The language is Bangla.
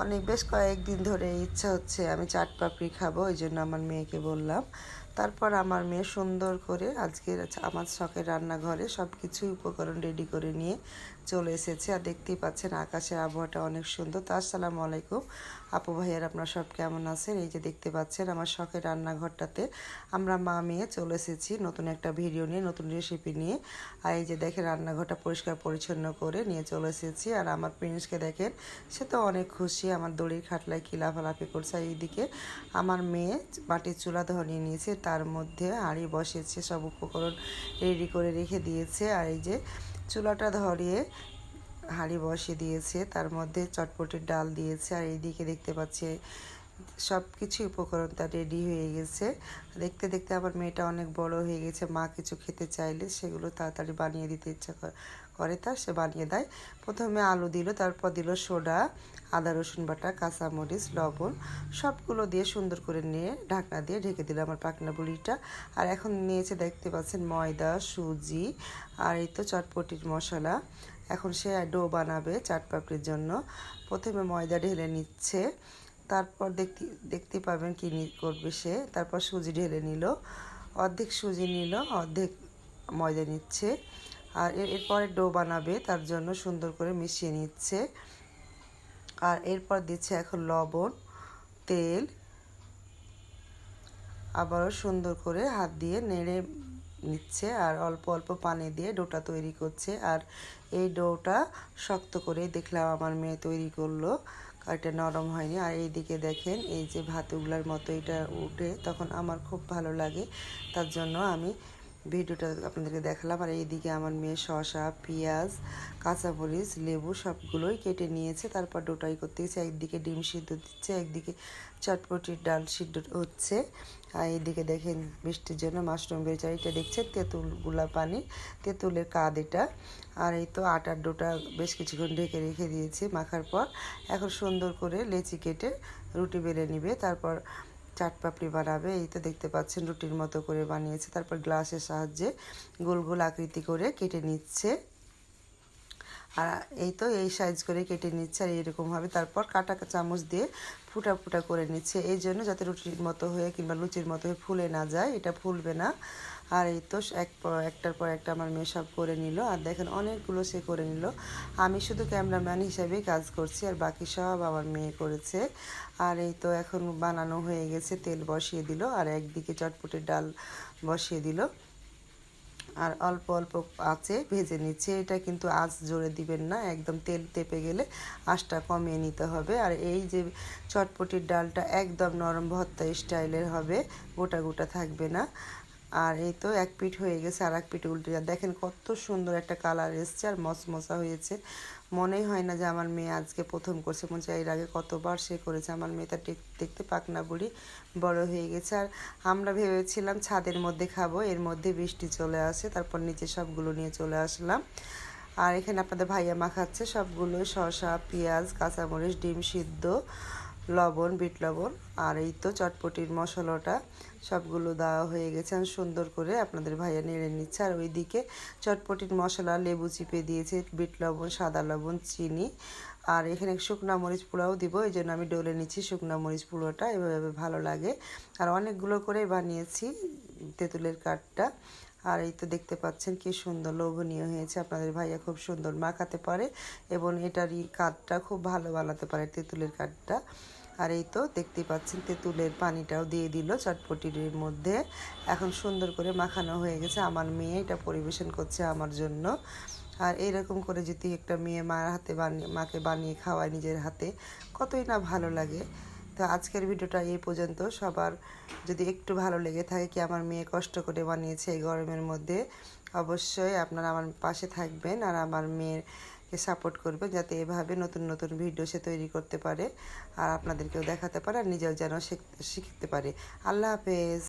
অনেক, বেশ কয়েকদিন ধরে ইচ্ছা হচ্ছে আমি চাট পাপড়ি খাব, ওই জন্য আমার মেয়েকে বললাম। তারপর আমার মেয়ে সুন্দর করে আজকের আমার শখের রান্নাঘরে সব কিছুই উপকরণ রেডি করে নিয়ে চলে এসেছে। আর দেখতেই পাচ্ছেন আকাশের আবহাওয়াটা অনেক সুন্দর। তো আসসালামু আলাইকুম। আপু ভাইয়ার আপনারা সব কেমন আছেন? এই যে দেখতে পাচ্ছেন আমার শখের রান্নাঘরটাতে আমরা মা মেয়ে চলে এসেছি নতুন একটা ভিডিও নিয়ে, নতুন রেসিপি নিয়ে। আর এই যে দেখেন রান্নাঘরটা পরিষ্কার পরিচ্ছন্ন করে নিয়ে চলে এসেছি। আর আমার প্রিন্সকে দেখেন, সে তো অনেক খুশি। আমার দড়ির খাটলায় কি লাফালাফি করছে। এইদিকে আমার মেয়ে মাটির চুলা ধরিয়ে নিয়েছে। তার মধ্যে হাঁড়ি বসেছে, সব উপকরণ রেডি করে রেখে দিয়েছে। আর এই যে চুলাটা ধরিয়ে হাঁড়ি বসে দিয়েছে, তার মধ্যে চটপটির ডাল দিয়েছে। আর এইদিকে দেখতে পাচ্ছে সব কিছু উপকরণ তার রেডি হয়ে গেছে। দেখতে দেখতে আমার মেয়েটা অনেক বড় হয়ে গেছে, মা কিছু খেতে চাইলে সেগুলো তাড়াতাড়ি বানিয়ে দিতে ইচ্ছা করে তা, সে বানিয়ে দেয়। প্রথমে আলু দিল, তারপর দিল সোডা, আদা, রসুন বাটা, কাঁচামরিচ, লবণ, সবগুলো দিয়ে সুন্দর করে নিয়ে ঢাকনা দিয়ে ঢেকে দিল আমার পাকনা বুড়িটা। আর এখন নিয়েছে দেখতে পাচ্ছেন ময়দা, সুজি আর এই তো চটপটির মশলা। এখন সে ডো বানাবে চাট পাপড়ির জন্য। প্রথমে ময়দা ঢেলে নিচ্ছে। তারপর দেখতে দেখতে পাবেন কি করবে সে। তারপর সুজি ঢেলে নিল। অর্ধেক সুজি নিল, অর্ধেক ময়দা নিচ্ছে। আর এরপরে ডো বানাবে, তার জন্য সুন্দর করে মিশিয়ে নিচ্ছে। আর এরপর দিচ্ছে এখন লবণ, তেল। আবারও সুন্দর করে হাত দিয়ে নেড়ে নিচ্ছে আর অল্প অল্প পানি দিয়ে ডোটা তৈরি করছে। আর এই ডোটা শক্ত করে দেখলাম আমার মেয়ে তৈরি করল। এটা নরম হয়নি। আর এইদিকে দেখেন, এই যে ভাতগুলার মতো এটা উঠে, তখন আমার খুব ভালো লাগে। তার জন্য আমি ভিডিওটা আপনাদেরকে দেখালাম। আর এইদিকে আমার মেয়ে শসা, পেঁয়াজ, কাঁচামরিচ, লেবু সবগুলোই কেটে নিয়েছে। তারপর ডোটাই করতে গেছে। একদিকে ডিম সিদ্ধ দিচ্ছে, একদিকে চটপটির ডাল সিদ্ধ হচ্ছে। আর এইদিকে দেখেন বৃষ্টির জন্য মাশরুম বেচার এটা দেখছেন? তেঁতুলগুলা পানি, তেঁতুলের কাদ এটা। আর এই তো আটার ডোটা বেশ কিছুক্ষণ ঢেকে রেখে দিয়েছি মাখার পর। এখন সুন্দর করে লেচি কেটে রুটি বেলে নিবে। তারপর চাট পাপড়ি বানাবে, এই তো দেখতে পাচ্ছেন রুটির মতো করে বানিয়েছে। তারপর গ্লাসের সাহায্যে গোল গোল আকৃতি করে কেটে নিচ্ছে। আর এই তো এই সাইজ করে কেটে নিচ্ছে আর এরকমভাবে তারপর কাটা চামচ দিয়ে ফুটা ফুটা করে নিচ্ছে। এই জন্য যাতে রুটির মতো হয়ে কিংবা লুচির মতো হয়ে ফুলে না যায়, এটা ফুলবে না। আর এই তো এক একটার পর একটা আমার মেয়ে সব করে নিল। আর দেখেন অনেকগুলো সে করে নিল। আমি শুধু ক্যামেরাম্যান হিসাবেই কাজ করছি, আর বাকি সব আমার মেয়ে করেছে। আর এই তো এখন বানানো হয়ে গেছে, তেল বসিয়ে দিল। আর একদিকে চটপটের ডাল বসিয়ে দিল। আর অল্প অল্প আছে, ভেজে নিচ্ছে। এটা কিন্তু আঁচ জোরে দিবেন না, একদম তেল তেপে গেলে আঁচটা কমিয়ে নিতে হবে। আর এই যে চটপটির ডালটা একদম নরম ভর্তা স্টাইলের হবে, গোটা গোটা থাকবে না। আর এই তো এক পিঠ হয়ে গেছে আর এক পিঠ উল্টে দেখেন কত সুন্দর একটা কালার এসছে আর মশমশা হয়েছে। মনেই হয় না যে আমার মেয়ে আজকে প্রথম করছে, মনে এর আগে কতবার সে করেছে। আমার মেয়েটা দেখতে পাকনা বুড়ি, বড় হয়ে গেছে। আর আমরা ভেবেছিলাম ছাদের মধ্যে খাব, এর মধ্যে বৃষ্টি চলে আসে, তারপর নিচে সবগুলো নিয়ে চলে আসলাম। আর এখানে আপনাদের ভাইয়া মাখাচ্ছে সবগুলো, শসা, পেঁয়াজ, কাঁচামরিচ, ডিম সিদ্ধ। লবণ, বিট লবণ আর এই তো চটপটির মশলাটা সবগুলো দেওয়া হয়ে গেছে। আমি সুন্দর করে আপনাদের ভাইয়া নেড়ে নিচ্ছে। আর ওইদিকে চটপটির মশলা, লেবু চিপে দিয়েছে, বিট লবণ, সাদা লবণ, চিনি। আর এখানে শুকনা মরিচ পোড়াও দিব, এই জন্য আমি ডলে নিচ্ছি শুকনা মরিচ পুরোটা এভাবে ভালো লাগে। আর অনেকগুলো করে বানিয়েছি তেঁতুলের কাঠটা। আর এই তো দেখতে পাচ্ছেন কি সুন্দর লোভনীয় হয়েছে। আপনাদের ভাইয়া খুব সুন্দর মাখাতে পারে এবং এটারই কাঠটা খুব ভালো বানাতে পারে, তেঁতুলের কাঠটা। আর এই তো দেখতেই পাচ্ছেন তেঁতুলের পানিটাও দিয়ে দিল চটপটির মধ্যে। এখন সুন্দর করে মাখানো হয়ে গেছে। আমার মেয়ে এটা পরিবেশন করছে আমার জন্য। আর এইরকম করে যদি একটা মেয়ে মার হাতে বানিয়ে, মাকে বানিয়ে খাওয়ায় নিজের হাতে, কতই না ভালো লাগে। তো আজকের ভিডিওটা এই পর্যন্ত। সবার যদি একটু ভালো লেগে থাকে, কি আমার মেয়ে কষ্ট করে বানিয়েছে এই গরমের মধ্যে, অবশ্যই আপনারা আমার পাশে থাকবেন আর আমার মেয়েকে সাপোর্ট করবেন যাতে এভাবে নতুন নতুন ভিডিও সে তৈরি করতে পারে আর আপনাদেরকেও দেখাতে পারে আর নিজেও যেন শিখতে পারে। আল্লাহ হাফেজ।